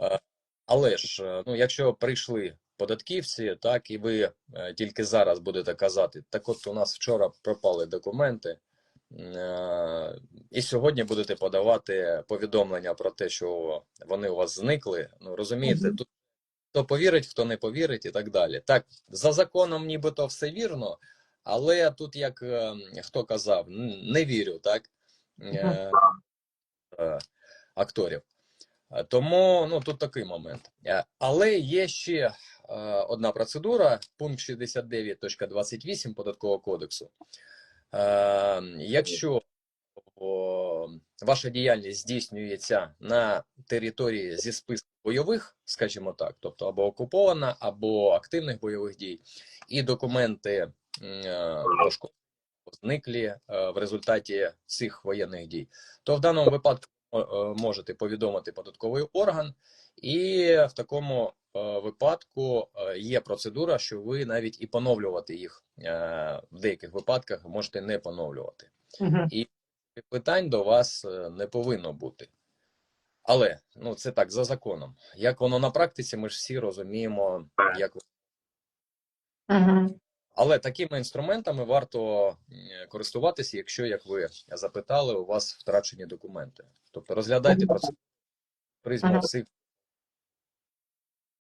Е, Але ж, е, ну, якщо прийшли податківці, так і ви е, тільки зараз будете казати, так от у нас вчора пропали документи, і сьогодні будете подавати повідомлення про те, що вони у вас зникли. Ну розумієте, тут хто повірить, хто не повірить, і так далі. Так, за законом, нібито все вірно, але тут, як хто казав, не вірю, так акторів. Е, Тому ну тут такий момент. Е, Але є ще е, одна процедура, пункт 69.28 податкового кодексу. Якщо ваша діяльність здійснюється на території зі списку бойових, скажімо так, тобто або окупована, або активних бойових дій, і документи пошкоджені, зниклі в результаті цих воєнних дій, то в даному випадку можете повідомити податковий орган, і в такому е, випадку е, є процедура, що ви навіть і поновлювати їх е, в деяких випадках можете не поновлювати Мгм. питань до вас не повинно бути. Але ну це так за законом. Як воно на практиці, ми ж всі розуміємо, як Мгм. Але такими інструментами варто користуватися, якщо, як ви запитали, у вас втрачені документи. Тобто розглядайте про це призму всіх